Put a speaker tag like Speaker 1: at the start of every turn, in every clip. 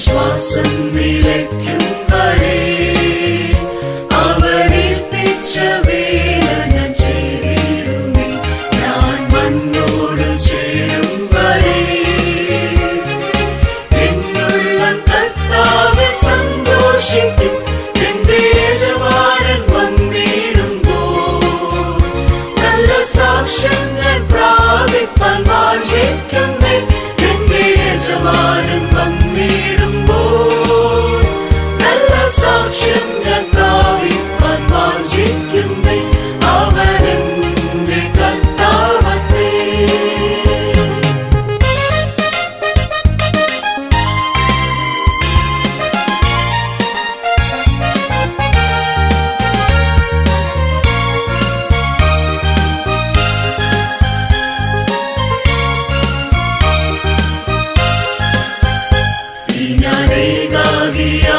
Speaker 1: വിശ്വാസം നിലയ്ക്കും വരെ അവനേൽപ്പിച്ച വേല ഞാൻ ചെയ്തിരുന്നു ഞാൻ മണ്ണോട് ചെയ്തു செய்தாகிய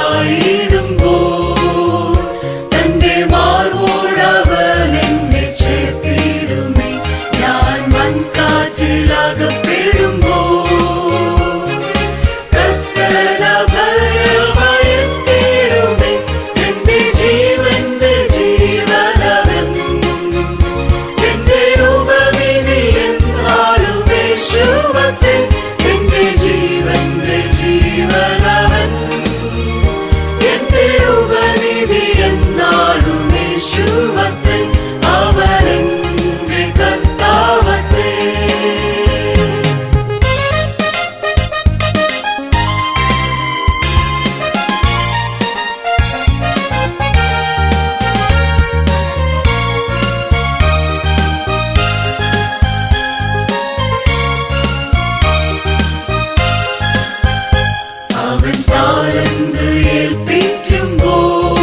Speaker 1: ഞാനെന്ത് ഏൽപ്പിക്കുമ്പോൾ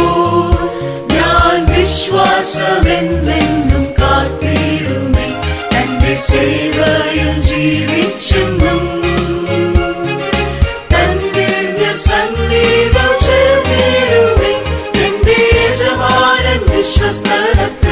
Speaker 1: ഞാൻ വിശ്വാസമെന്നെന്നും കാത്തിടുമേ. തന്റെ സേവയിൽ ജീവിച്ചെന്നും വിശ്വസ്തരത്തിൽ